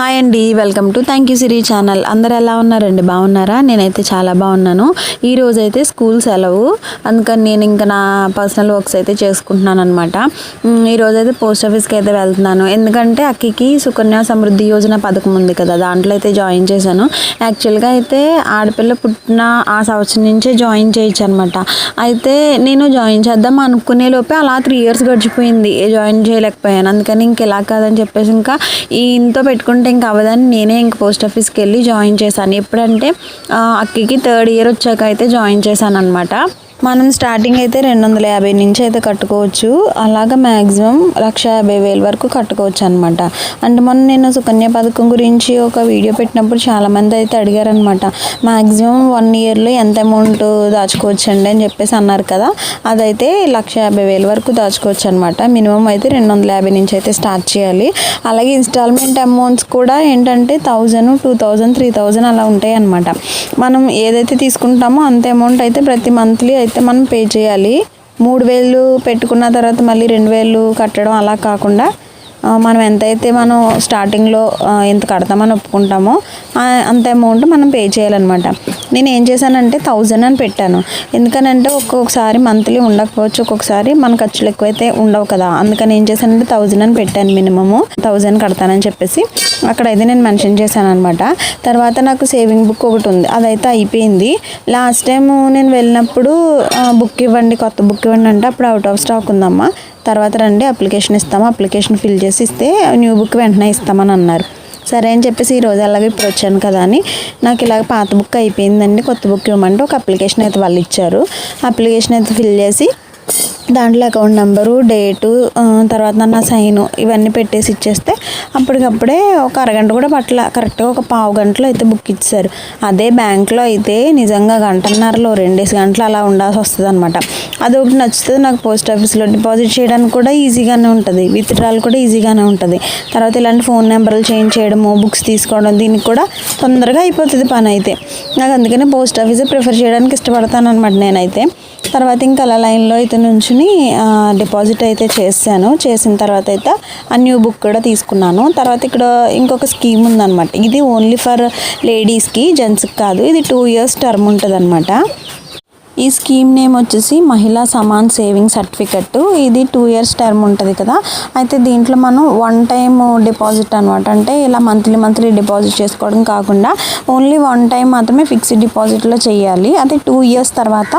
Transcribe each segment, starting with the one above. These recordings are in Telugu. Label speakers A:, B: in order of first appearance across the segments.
A: హాయ్ అండి welcome to thank you Siri channel. అందరు ఎలా ఉన్నారండి? బాగున్నారా? నేనైతే చాలా బాగున్నాను. ఈ రోజైతే అయితే స్కూల్ సెలవు. అందుకని నేను ఇంకా నా పర్సనల్ వర్క్స్ అయితే చేసుకుంటున్నాను అనమాట ఈరోజైతే పోస్ట్ ఆఫీస్కి అయితే వెళ్తున్నాను. ఎందుకంటే అక్కకి సుకన్య సమృద్ధి యోజన పథకం ఉంది కదా దాంట్లో అయితే జాయిన్ చేశాను. యాక్చువల్గా అయితే ఆడపిల్ల పుట్టిన ఆ సంవత్సరం నుంచే జాయిన్ చేయొచ్చు అనమాట అయితే నేను జాయిన్ చేద్దాం అనుకునే లోపే అలా త్రీ ఇయర్స్ గడిచిపోయింది. జాయిన్ చేయలేకపోయాను. అందుకని ఇంక ఇలా కాదని చెప్పేసి ఇంకా ఈ ఇంతో పెట్టుకుంటే ఇంకా అవ్వదని నేనే ఇంక పోస్ట్ ఆఫీస్కి వెళ్ళి జాయిన్ చేశాను. ఎప్పుడంటే అక్కకి థర్డ్ ఇయర్ వచ్చాక అయితే జాయిన్ చేశాను అనమాట మనం స్టార్టింగ్ అయితే రెండు వందల యాభై నుంచి అయితే కట్టుకోవచ్చు. అలాగా మ్యాక్సిమం లక్ష యాభై వేల వరకు కట్టుకోవచ్చు అనమాట అంటే మొన్న నేను సుకన్య పథకం గురించి ఒక వీడియో పెట్టినప్పుడు చాలామంది అయితే అడిగారనమాట మ్యాక్సిమం వన్ ఇయర్లో ఎంత అమౌంట్ దాచుకోవచ్చు అండి అని చెప్పేసి అన్నారు కదా. అదైతే లక్ష యాభై వేల వరకు దాచుకోవచ్చు అనమాట మినిమం అయితే రెండు వందల యాభై నుంచి అయితే స్టార్ట్ చేయాలి. అలాగే ఇన్స్టాల్మెంట్ అమౌంట్స్ కూడా ఏంటంటే thousand two thousand three thousand అలా ఉంటాయి అనమాట మనం ఏదైతే తీసుకుంటామో అంత అమౌంట్ అయితే ప్రతి మంత్లీ అయితే మనం పే చేయాలి. మూడు వేలు పెట్టుకున్న తర్వాత మళ్ళీ రెండు వేలు కట్టడం అలా కాకుండా మనం ఎంతైతే మనం స్టార్టింగ్లో ఎంత కడతామని ఒప్పుకుంటామో అంత అమౌంట్ మనం పే చేయాలన్నమాట. నేను ఏం చేశానంటే థౌజండ్ అని పెట్టాను. ఎందుకనంటే ఒక్కొక్కసారి మంత్లీ ఉండకపోవచ్చు ఒక్కొక్కసారి మన ఖర్చులు ఎక్కువైతే ఉండవు కదా. అందుకని ఏం చేశానంటే థౌజండ్ అని పెట్టాను మినిమము. థౌజండ్ కడతానని చెప్పేసి అక్కడైతే నేను మెన్షన్ చేశాను అనమాట తర్వాత నాకు సేవింగ్ బుక్ ఒకటి ఉంది. అదైతే అయిపోయింది. లాస్ట్ టైం నేను వెళ్ళినప్పుడు బుక్ ఇవ్వండి కొత్త బుక్ ఇవ్వండి అంటే అప్పుడు అవుట్ ఆఫ్ స్టాక్ ఉందమ్మా. తర్వాత రండి అప్లికేషన్ ఇస్తాము. అప్లికేషన్ ఫిల్ చేసి ఇస్తే న్యూ బుక్ వెంటనే ఇస్తామని అన్నారు. సరే అని చెప్పేసి ఈరోజు అలాగే ఇప్పుడు వచ్చాను కదా అని. నాకు ఇలాగ పాత బుక్ అయిపోయిందండి కొత్త బుక్ ఇవ్వమంటే ఒక అప్లికేషన్ అయితే వాళ్ళు ఇచ్చారు. అప్లికేషన్ అయితే ఫిల్ చేసి దాంట్లో అకౌంట్ నెంబరు డేటు తర్వాత నా సైను ఇవన్నీ పెట్టేసి ఇచ్చేస్తే అప్పటికప్పుడే ఒక అరగంట కూడా పట్ల కరెక్ట్గా ఒక పావు గంటలో అయితే బుక్ ఇచ్చారు అదే బ్యాంక్లో అయితే నిజంగా గంటన్నరలో రెండేసి గంటలు అలా ఉండాల్సి వస్తుంది అనమాట అదొకటి నచ్చుతుంది. నాకు పోస్ట్ ఆఫీస్లో డిపాజిట్ చేయడానికి కూడా ఈజీగానే ఉంటుంది. విత్డ్రాల్ కూడా ఈజీగానే ఉంటుంది. తర్వాత ఇలాంటి ఫోన్ నెంబర్లు చేంజ్ చేయడము బుక్స్ తీసుకోవడం దీనికి కూడా తొందరగా అయిపోతుంది పని అయితే. నాకు అందుకనే పోస్ట్ ఆఫీసే ప్రిఫర్ చేయడానికి ఇష్టపడతాను అనమాట నేనైతే. తర్వాత ఇంకా అలా లైన్లో అయితే నుంచుని డిపాజిట్ అయితే చేశాను. చేసిన తర్వాత అయితే ఆ న్యూ బుక్ కూడా తీసుకున్నాను. తర్వాత ఇక్కడ ఇంకొక స్కీమ్ ఉందన్నమాట. ఇది ఓన్లీ ఫర్ లేడీస్కి జెంట్స్కి కాదు. ఇది టూ ఇయర్స్ టర్మ్ ఉంటుంది ఈ స్కీమ్ నేమ్ వచ్చేసి మహిళా సమాన్ సేవింగ్ సర్టిఫికెట్. ఇది టూ ఇయర్స్ టర్మ్ ఉంటుంది కదా. అయితే దీంట్లో మనం వన్ టైం డిపాజిట్ అనమాట అంటే ఇలా మంత్లీ మంత్లీ డిపాజిట్ చేసుకోవడం కాకుండా ఓన్లీ వన్ టైం మాత్రమే ఫిక్స్డ్ డిపాజిట్లో చేయాలి. అదే టూ ఇయర్స్ తర్వాత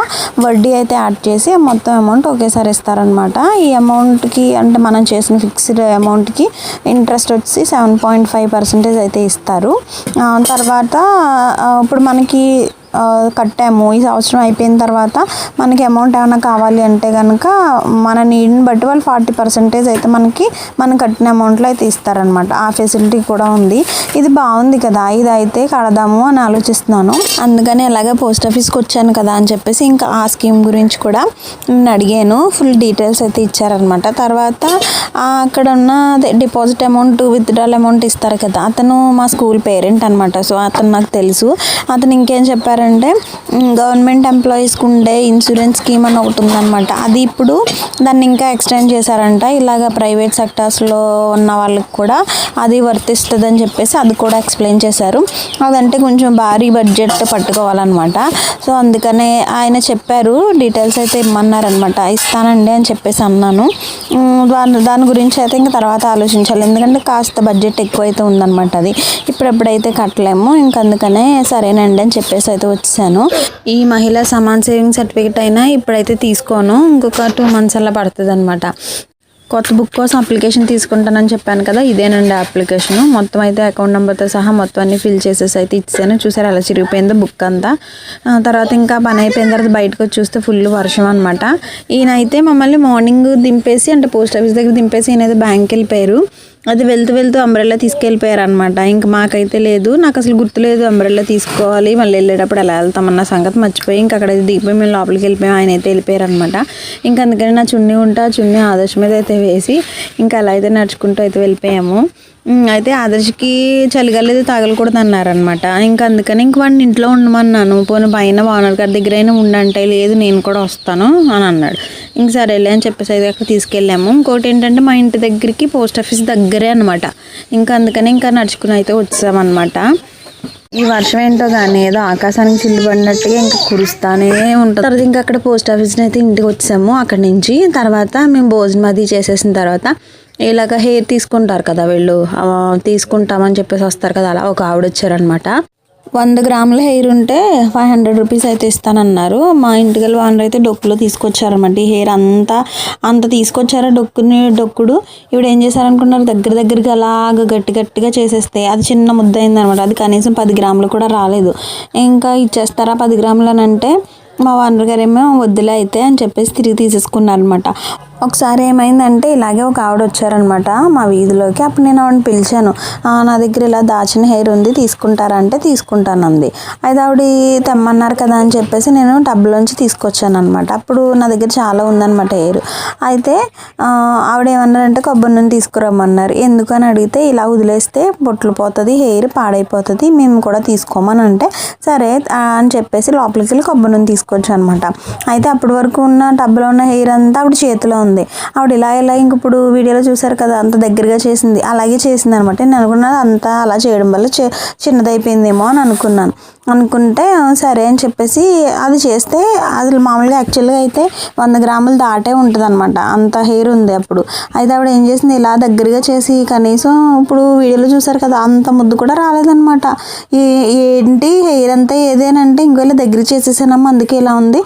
A: వడ్డీ అయితే యాడ్ చేసి మొత్తం అమౌంట్ ఒకేసారి ఇస్తారనమాట ఈ అమౌంట్కి అంటే మనం చేసిన ఫిక్స్డ్ అమౌంట్కి ఇంట్రెస్ట్ వచ్చి సెవెన్ పాయింట్ ఫైవ్ పర్సెంటేజ్ అయితే ఇస్తారు. తర్వాత ఇప్పుడు మనకి కట్టాము. ఈ సంవత్సరం అయిపోయిన తర్వాత మనకి అమౌంట్ ఏమైనా కావాలి అంటే కనుక మన నీడ్ని బట్టి వాళ్ళు ఫార్టీ పర్సెంటేజ్ అయితే మనకి మనం కట్టిన అమౌంట్లో అయితే ఇస్తారనమాట ఆ ఫెసిలిటీ కూడా ఉంది. ఇది బాగుంది కదా. ఇది అయితే కడదాము అని ఆలోచిస్తున్నాను. అందుకని అలాగే పోస్ట్ ఆఫీస్కి వచ్చాను కదా అని చెప్పేసి ఇంకా ఆ స్కీమ్ గురించి కూడా నేను అడిగాను. ఫుల్ డీటెయిల్స్ అయితే ఇచ్చారనమాట తర్వాత అక్కడ ఉన్న డిపాజిట్ అమౌంట్ విత్డ్రాల్ అమౌంట్ ఇస్తారు కదా. అతను మా స్కూల్ పేరెంట్ అనమాట సో అతను నాకు తెలుసు. అతను ఇంకేం చెప్పారు చెప్పారంటే గవర్నమెంట్ ఎంప్లాయీస్కి ఉండే ఇన్సూరెన్స్ స్కీమ్ అని ఒకటి ఉందన్నమాట. అది ఇప్పుడు దాన్ని ఇంకా ఎక్స్టెండ్ చేశారంట. ఇలాగ ప్రైవేట్ సెక్టార్స్లో ఉన్న వాళ్ళకి కూడా అది వర్తిస్తుంది అని చెప్పేసి అది కూడా ఎక్స్ప్లెయిన్ చేశారు. అదంటే కొంచెం భారీ బడ్జెట్ పట్టుకోవాలన్నమాట. సో అందుకనే ఆయన చెప్పారు డీటెయిల్స్ అయితే ఇమ్మన్నారనమాట ఇస్తానండి అని చెప్పేసి అన్నాను. దాని దాని గురించి అయితే ఇంకా తర్వాత ఆలోచించాలి. ఎందుకంటే కాస్త బడ్జెట్ ఎక్కువ అయితే ఉందన్నమాట అది. ఇప్పుడెప్పుడైతే కట్టలేము ఇంక అందుకనే సరేనండి అని చెప్పేసి అయితే వచ్చాను. ఈ మహిళా సమాన్ సేవింగ్ సర్టిఫికేట్ అయినా ఇప్పుడైతే తీసుకోను. ఇంకొక టూ మంత్స్ అలా పడుతుంది అనమాట కొత్త బుక్ కోసం అప్లికేషన్ తీసుకుంటానని చెప్పాను కదా ఇదేనండి అప్లికేషన్. మొత్తం అయితే అకౌంట్ నెంబర్తో సహా మొత్తం అన్ని ఫిల్ చేసేసి అయితే ఇచ్చాను. చూసారు అలా చిరిగిపోయిందో బుక్ అంతా. తర్వాత ఇంకా పని అయిపోయిన తర్వాత బయటకు వచ్చి చూస్తే ఫుల్ వర్షం అనమాట ఈయన అయితే మమ్మల్ని మార్నింగ్ దింపేసి అంటే పోస్ట్ ఆఫీస్ దగ్గర దింపేసి ఈయన అయితే బ్యాంక్కి వెళ్ళిపోయారు. అది వెళ్తూ వెళ్తూ అంబ్రెల్లా తీసుకెళ్ళిపోయారు అనమాట ఇంక మాకైతే లేదు నాకు అసలు గుర్తులేదు అంబ్రెల్లా తీసుకోవాలి మళ్ళీ వెళ్ళేటప్పుడు ఎలా వెళ్తామన్న సంగతి మర్చిపోయి ఇంకా అక్కడ దిగిపోయి మేము లోపలికి వెళ్ళిపోయాం ఆయన అయితే వెళ్ళిపోయారనమాట ఇంకా అందుకని నా చున్నీ ఉంటే ఆ చున్నీ ఆదర్శం మీద అయితే వేసి ఇంకా అలా అయితే నడుచుకుంటూ అయితే వెళ్ళిపోయాము. అయితే ఆదర్శకి చలిగాలేదు తగలకూడదు అన్నారనమాట ఇంకా అందుకని ఇంక వాడిని ఇంట్లో ఉండమన్నాను. పోనీ పైన ఓనర్ గారి దగ్గర అయినా ఉండంటే లేదు నేను కూడా వస్తాను అని అన్నాడు. ఇంక సరేలే అని చెప్పేసి అయితే అక్కడ తీసుకెళ్ళాము. ఇంకోటి ఏంటంటే మా ఇంటి దగ్గరికి పోస్ట్ ఆఫీస్ దగ్గరే అనమాట ఇంకా అందుకని ఇంకా నడుచుకుని అయితే వచ్చామన్నమాట. ఈ వర్షం ఏంటో కానీ ఏదో ఆకాశానికి చిల్లు పడినట్టుగా ఇంకా కురుస్తానే ఉంటుంది. తర్వాత ఇంకా అక్కడ పోస్ట్ ఆఫీస్ని అయితే ఇంటికి వచ్చాము అక్కడ నుంచి. తర్వాత మేము భోజనం అది చేసేసిన తర్వాత ఇలాగ హెయిర్ తీసుకుంటారు కదా వీళ్ళు. తీసుకుంటామని చెప్పేసి వస్తారు కదా. అలా ఒక ఆవిడ వచ్చారనమాట వంద గ్రాముల హెయిర్ ఉంటే ఫైవ్ హండ్రెడ్ రూపీస్ అయితే ఇస్తానన్నారు. మా ఇంటికి వెళ్ళి వాళ్ళు అయితే డొక్కులో తీసుకొచ్చారనమాట. ఈ హెయిర్ అంతా అంత తీసుకొచ్చారా డొక్కుని డొక్కుడు? ఇవిడ ఏం చేశారనుకున్నారు? దగ్గర దగ్గరికి అలాగ గట్టి గట్టిగా చేసేస్తే అది చిన్న ముద్ద అయిందనమాట. అది కనీసం పది గ్రాములు కూడా రాలేదు. ఇంకా ఇచ్చేస్తారా పది గ్రాములు అని అంటే మా ఓనర్ గారు ఏమో వద్దులే అయితే అని చెప్పేసి తిరిగి తీసేసుకున్నారనమాట. ఒకసారి ఏమైందంటే ఇలాగే ఒక ఆవిడ వచ్చారనమాట మా వీధిలోకి. అప్పుడు నేను ఆవిడని పిలిచాను. నా దగ్గర ఇలా దాచిన హెయిర్ ఉంది తీసుకుంటారంటే తీసుకుంటానంది. అయితే ఆవిడ తెమ్మన్నారు కదా అని చెప్పేసి నేను టబ్లోంచి తీసుకొచ్చాను అనమాట అప్పుడు నా దగ్గర చాలా ఉందన్నమాట హెయిర్. అయితే ఆవిడ ఏమన్నారంటే కొబ్బరి నూనె తీసుకురమ్మన్నారు. ఎందుకని అడిగితే ఇలా వదిలేస్తే బొట్లు పోతుంది హెయిర్ పాడైపోతుంది మేము కూడా తీసుకోమని అంటే సరే అని చెప్పేసి లోపలికి వెళ్ళి కొబ్బరి నూనె తీసుకొచ్చాను అనమాట అయితే అప్పటి వరకు ఉన్న టబ్లో ఉన్న హెయిర్ అంతా ఆవిడ చేతిలో ఉంది. ఆవిడ ఇలా ఇలా ఇంక ఇప్పుడు వీడియోలో చూసారు కదా అంత దగ్గరగా చేసింది. అలాగే చేసింది అనమాట నేను అనుకున్నాను అంతా అలా చేయడం వల్ల చి చిన్నదైపోయిందేమో అని అనుకున్నాను. అనుకుంటే సరే అని చెప్పేసి అది చేస్తే అది మామూలుగా యాక్చువల్గా అయితే వంద గ్రాములు దాటే ఉంటుంది అనమాట అంత హెయిర్ ఉంది అప్పుడు. అయితే ఆవిడ ఏం చేసింది ఇలా దగ్గరగా చేసి కనీసం ఇప్పుడు వీడియోలో చూసారు కదా అంత ముద్దు కూడా రాలేదనమాట ఏంటి హెయిర్ అంతా ఏదేనంటే ఇంకోవేళ దగ్గర చేసేసానమ్మా అందుకే ఇలా ఉంది.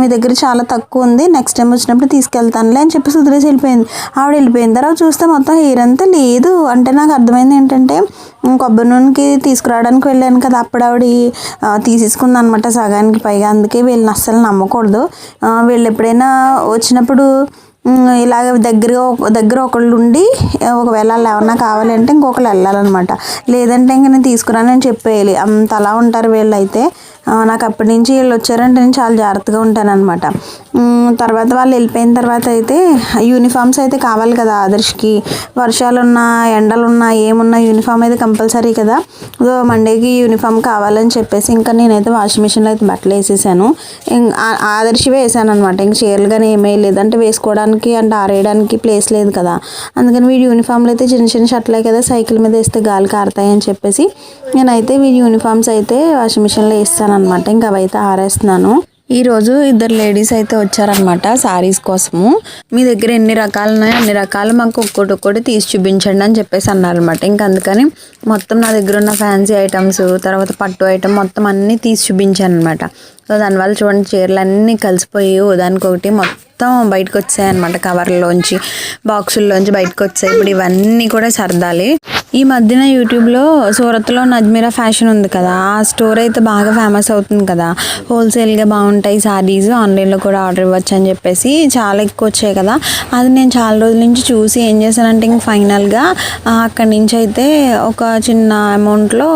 A: మీ దగ్గర చాలా తక్కువ ఉంది నెక్స్ట్ టైం వచ్చినప్పుడు తీసుకెళ్తానులే అని చెప్పేసి వదిలేసి వెళ్ళిపోయింది. ఆవిడ వెళ్ళిపోయిన తర్వాత చూస్తే మొత్తం హెయిర్ అంతా లేదు. అంటే నాకు అర్థమైంది ఏంటంటే కొబ్బరి నూనెకి తీసుకురావడానికి వెళ్ళాను కదా అప్పుడు ఆవిడ తీసేసుకుంది అనమాట సగానికి పైగా. అందుకే వీళ్ళని అస్సలు నమ్మకూడదు. వీళ్ళు ఎప్పుడైనా వచ్చినప్పుడు ఇలాగ దగ్గర ఒక- దగ్గర ఒకళ్ళు ఉండి ఒకవేళ వాళ్ళు ఏమన్నా కావాలంటే ఇంకొకళ్ళు వెళ్ళాలన్నమాట. లేదంటే ఇంక నేను తీసుకురానని చెప్పేయాలి. అంత అలా ఉంటారు వీళ్ళు అయితే నాకు అప్పటి నుంచి వీళ్ళు వచ్చారంటే నేను చాలా జాగ్రత్తగా ఉంటానన్నమాట. తర్వాత వాళ్ళు వెళ్ళిపోయిన తర్వాత అయితే యూనిఫామ్స్ అయితే కావాలి కదా ఆదర్శ్కి. వర్షాలున్నా ఎండలున్నా ఏమున్నా యూనిఫామ్ అయితే కంపల్సరీ కదా. మండేకి యూనిఫామ్ కావాలని చెప్పేసి ఇంకా నేనైతే వాషింగ్ మిషన్లో అయితే బట్టలు వేసేసాను. ఆదర్శివే వేసాను అనమాట ఇంక చీరలు కానీ ఏమీ లేదు. అంటే వేసుకోవడానికి అంటే ఆరేయడానికి ప్లేస్ లేదు కదా. అందుకని వీడి యూనిఫామ్లు అయితే చిన్న చిన్న షర్ట్లే కదా సైకిల్ మీద వేస్తే గాలి కారుతాయని చెప్పేసి నేనైతే వీడి యూనిఫామ్స్ అయితే వాషింగ్ మిషన్లో వేస్తాను అనమాట ఇంకా అవైతే ఆరేస్తున్నాను. ఈరోజు ఇద్దరు లేడీస్ అయితే వచ్చారనమాట శారీస్ కోసము. మీ దగ్గర ఎన్ని రకాలు ఉన్నాయో అన్ని రకాలు మాకు ఒక్కొక్కటి ఒక్కటి తీసి చూపించండి అని చెప్పేసి అన్నారనమాట ఇంకా అందుకని మొత్తం నా దగ్గర ఉన్న ఫ్యాన్సీ ఐటమ్స్ తర్వాత పట్టు ఐటమ్ మొత్తం అన్నీ తీసి చూపించాను అనమాట సో దానివల్ల చూడండి చీరలు అన్నీ కలిసిపోయి దానికొకటి మొత్తం బయటకు వచ్చాయన్నమాట కవర్లోంచి బాక్సుల్లోంచి బయటకు వచ్చాయి ఇప్పుడు ఇవన్నీ కూడా సర్దాలి. ఈ మధ్యన యూట్యూబ్లో సూరత్లో నజ్మీరా ఫ్యాషన్ ఉంది కదా ఆ స్టోర్ అయితే బాగా ఫేమస్ అవుతుంది కదా. హోల్సేల్గా బాగుంటాయి సారీస్ ఆన్లైన్లో కూడా ఆర్డర్ ఇవ్వచ్చు అని చెప్పేసి చాలా ఎక్కువ వచ్చాయి కదా. అది నేను చాలా రోజుల నుంచి చూసి ఏం చేశానంటే ఇంక ఫైనల్గా అక్కడి నుంచి అయితే ఒక చిన్న అమౌంట్లో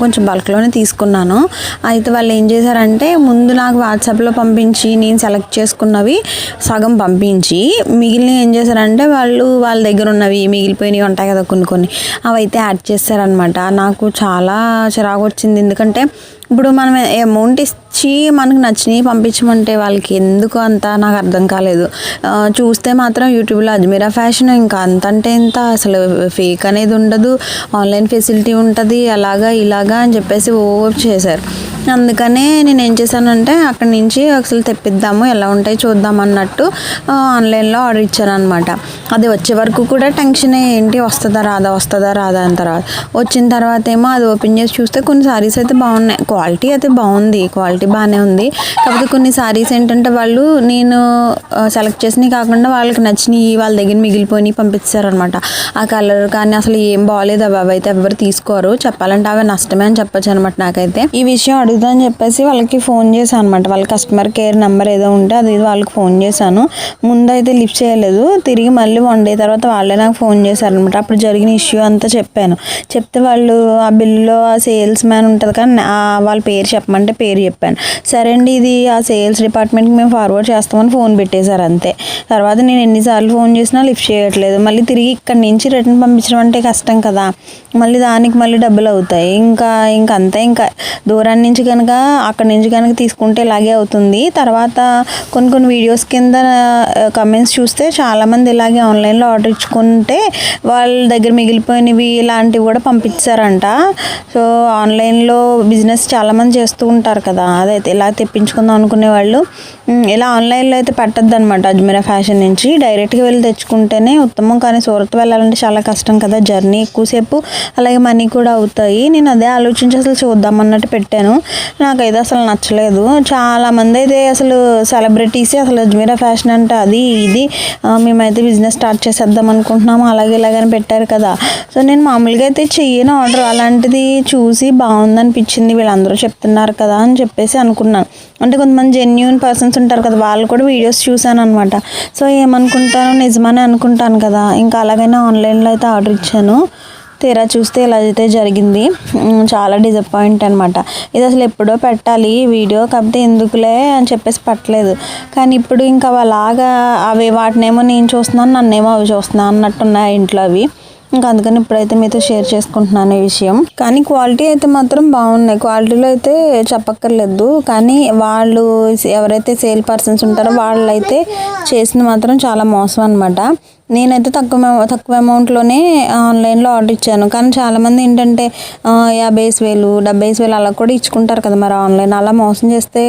A: కొంచెం బల్క్లోనే తీసుకున్నాను. అయితే వాళ్ళు ఏం చేశారంటే ముందు నాకు వాట్సాప్లో పంపించి నేను సెలెక్ట్ చేసుకున్నవి సగం పంపించి మిగిలిన ఏం చేశారంటే వాళ్ళు వాళ్ళ దగ్గర ఉన్నవి మిగిలిపోయినవి ఉంటాయి కదా కొన్ని కొన్ని అవి అయితే యాడ్ చేస్తారనమాట నాకు చాలా చిరాకు వచ్చింది. ఎందుకంటే ఇప్పుడు మనం అమౌంట్ ఇచ్చి మనకు నచ్చినవి పంపించమంటే వాళ్ళకి ఎందుకు అంత? నాకు అర్థం కాలేదు. చూస్తే మాత్రం యూట్యూబ్లో అజ్మీరా ఫ్యాషన్ ఇంకా అంత అంటే ఇంత అసలు ఫేక్ అనేది ఉండదు. ఆన్లైన్ ఫెసిలిటీ ఉంటుంది. అలాగా ఇలాగా అని చెప్పేసి ఓ చేశారు. అందుకనే నేను ఏం చేశానంటే అక్కడి నుంచి అసలు తెప్పిద్దాము ఎలా ఉంటాయి చూద్దాం అన్నట్టు ఆన్లైన్లో ఆర్డర్ ఇచ్చాను అనమాట అది వచ్చే వరకు కూడా టెన్షన్ ఏంటి వస్తుందా రాదా వస్తుందా రాదా అని తర్వాత వచ్చిన తర్వాత ఏమో అది ఓపెన్ చేసి చూస్తే కొన్ని సారీస్ అయితే బాగున్నాయి. క్వాలిటీ అయితే బాగుంది క్వాలిటీ బాగానే ఉంది. కాకపోతే కొన్ని సారీస్ ఏంటంటే వాళ్ళు నేను సెలెక్ట్ చేసినవి కాకుండా వాళ్ళకి నచ్చినవి వాళ్ళ దగ్గర మిగిలిపోయి పంపించారనమాట ఆ కలర్ కానీ అసలు ఏం బాగాలేదు అవి అవైతే ఎవరు తీసుకోరు. చెప్పాలంటే అవి నష్టమే అని చెప్పచ్చు అనమాట నాకైతే. ఈ విషయం అడుగుదామని చెప్పేసి వాళ్ళకి ఫోన్ చేశాను అనమాట వాళ్ళ కస్టమర్ కేర్ నెంబర్ ఏదో ఉంటే అది వాళ్ళకి ఫోన్ చేశాను. ముందు అయితే లిఫ్ట్ చేయలేదు. తిరిగి మళ్ళీ వన్ డే తర్వాత వాళ్ళే నాకు ఫోన్ చేశారనమాట అప్పుడు జరిగిన ఇష్యూ అంతా చెప్పాను. చెప్తే వాళ్ళు ఆ బిల్లులో ఆ సేల్స్ మ్యాన్ ఉంటుంది కానీ వాళ్ళ పేరు చెప్పమంటే పేరు చెప్పాను. సరే అండి ఇది ఆ సేల్స్ డిపార్ట్మెంట్కి మేము ఫార్వర్డ్ చేస్తామని ఫోన్ పెట్టేశారు అంతే. తర్వాత నేను ఎన్నిసార్లు ఫోన్ చేసినా లిఫ్ట్ చేయట్లేదు. మళ్ళీ తిరిగి ఇక్కడి నుంచి రిటర్న్ పంపించడం అంటే కష్టం కదా. మళ్ళీ దానికి మళ్ళీ డబ్బులు అవుతాయి. ఇంకా ఇంకా అంతే ఇంకా దూరం నుంచి కనుక అక్కడి నుంచి కనుక తీసుకుంటే ఇలాగే అవుతుంది. తర్వాత కొన్ని కొన్ని వీడియోస్ కింద కమెంట్స్ చూస్తే చాలామంది ఇలాగే ఆన్లైన్లో ఆర్డర్ ఇచ్చుకుంటే వాళ్ళ దగ్గర మిగిలిపోయినవి ఇలాంటివి కూడా పంపించారంట సో ఆన్లైన్లో బిజినెస్ చాలామంది చేస్తూ ఉంటారు కదా. అదైతే ఇలా తెప్పించుకుందాం అనుకునే వాళ్ళు. ఇలా ఆన్లైన్లో అయితే పెట్టద్దు అనమాట అజ్మీరా ఫ్యాషన్ నుంచి. డైరెక్ట్గా వెళ్ళి తెచ్చుకుంటేనే ఉత్తమం. కానీ సూరత్ వెళ్ళాలంటే చాలా కష్టం కదా. జర్నీ ఎక్కువసేపు అలాగే మనీ కూడా అవుతాయి. నేను అదే ఆలోచించి అసలు చూద్దాం అన్నట్టు పెట్టాను. నాకైతే అసలు నచ్చలేదు. చాలా మంది అయితే అసలు సెలబ్రిటీస్ అసలు అజ్మీరా ఫ్యాషన్ అంటే అది ఇది. మేమైతే బిజినెస్ స్టార్ట్ చేసేద్దాం అనుకుంటున్నాము. అలాగే ఇలాగని పెట్టారు కదా. సో నేను మామూలుగా అయితే చెయ్యను ఆర్డర్ అలాంటిది చూసి బాగుందనిపించింది. వీళ్ళందరూ చెప్తున్నారు కదా అని చెప్పేసి అనుకున్నాను. అంటే కొంతమంది జెన్యున్ పర్సన్స్ ఉంటారు కదా వాళ్ళు కూడా వీడియోస్ చూశాను అనమాట సో ఏమనుకుంటాను నిజమని అనుకుంటాను కదా. ఇంకా అలాగైనా ఆన్లైన్లో అయితే ఆర్డర్ ఇచ్చాను. తీరా చూస్తే ఇలా అయితే జరిగింది. చాలా డిసప్పాయింట్ అనమాట ఇది అసలు ఎప్పుడో పెట్టాలి వీడియో కాకపోతే ఎందుకులే అని చెప్పేసి పెట్టలేదు. కానీ ఇప్పుడు ఇంకా అలాగా అవి వాటినేమో నేను చూస్తున్నాను నన్నేమో అవి చూస్తున్నాను అన్నట్టున్నాయి ఇంట్లో అవి. ఇంకా అందుకని ఇప్పుడైతే మీతో షేర్ చేసుకుంటున్నాను ఈ విషయం. కానీ క్వాలిటీ అయితే మాత్రం బాగున్నాయి. క్వాలిటీలో అయితే చెప్పక్కర్లేదు. కానీ వాళ్ళు ఎవరైతే సేల్ పర్సన్స్ ఉంటారో వాళ్ళైతే చేసింది మాత్రం చాలా మోసం అనమాట నేనైతే తక్కువ తక్కువ అమౌంట్లోనే ఆన్లైన్లో ఆర్డర్ ఇచ్చాను. కానీ చాలామంది ఏంటంటే యాభై వేలు డెబ్బై వేలు అలా కూడా ఇచ్చుకుంటారు కదా మరి ఆన్లైన్. అలా మోసం చేస్తే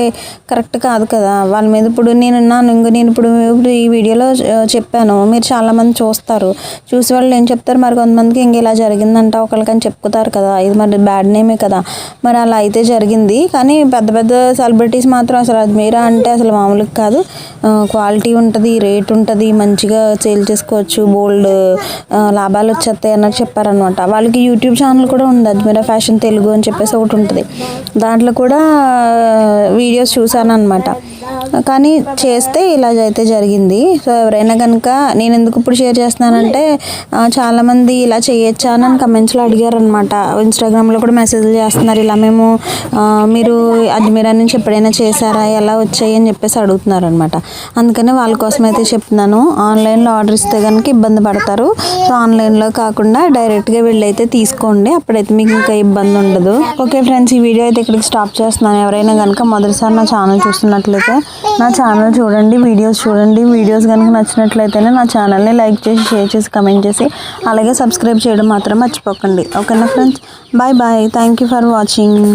A: కరెక్ట్ కాదు కదా. వాళ్ళ మీద ఇప్పుడు నేను ఉన్నాను ఇంక నేను ఇప్పుడు ఇప్పుడు ఈ వీడియోలో చెప్పాను. మీరు చాలామంది చూస్తారు. చూసి వాళ్ళు ఏం చెప్తారు? మరి కొంతమందికి ఇంక ఇలా జరిగిందంట ఒకరికని చెప్పుతారు కదా. ఇది మరి బ్యాడ్ నేమే కదా. మరి అలా అయితే జరిగింది. కానీ పెద్ద పెద్ద సెలబ్రిటీస్ మాత్రం అసలు అజ్మీరా అంటే అసలు మామూలుగా కాదు. క్వాలిటీ ఉంటుంది రేట్ ఉంటుంది మంచిగా సేల్ చేసుకోవచ్చు బోల్డ్ లాభాలు వచ్చేస్తాయి అన్నట్టు చెప్పారనమాట వాళ్ళకి యూట్యూబ్ ఛానల్ కూడా ఉంది అజ్మీరా ఫ్యాషన్ తెలుగు అని చెప్పేసి ఒకటి ఉంటుంది. దాంట్లో కూడా వీడియోస్ చూసాను అనమాట కానీ చేస్తే ఇలా అయితే జరిగింది. సో ఎవరైనా కనుక నేను ఎందుకు ఇప్పుడు షేర్ చేస్తున్నానంటే చాలామంది ఇలా చేయొచ్చా అని కమెంట్స్లో అడిగారు అనమాట ఇన్స్టాగ్రామ్లో కూడా మెసేజ్లు చేస్తున్నారు. ఇలా మేము మీరు అజ్మీరా నుంచి ఎప్పుడైనా చేశారా? ఎలా వచ్చాయి? అని చెప్పేసి అడుగుతున్నారు అనమాట అందుకని వాళ్ళ కోసం అయితే చెప్తున్నాను. ఆన్లైన్లో ఆర్డర్ ఇస్తే కనుక ఇబ్బంది పడతారు. సో ఆన్లైన్లో కాకుండా డైరెక్ట్గా వీళ్ళైతే తీసుకోండి. అప్పుడైతే మీకు ఇంకా ఇబ్బంది ఉండదు. ఓకే ఫ్రెండ్స్ ఈ వీడియో అయితే ఇక్కడికి స్టాప్ చేస్తున్నాను. ఎవరైనా కనుక మొదటిసారి నా ఛానల్ చూస్తున్నట్లయితే నా ఛానల్ చూడండి వీడియోస్ చూడండి. వీడియోస్ కనుక నచ్చినట్లయితేనే నా ఛానల్ని లైక్ చేసి షేర్ చేసి కమెంట్ చేసి అలాగే సబ్స్క్రైబ్ చేయడం మాత్రం మర్చిపోకండి. ఓకేనా friends? Bye bye. Thank you for watching.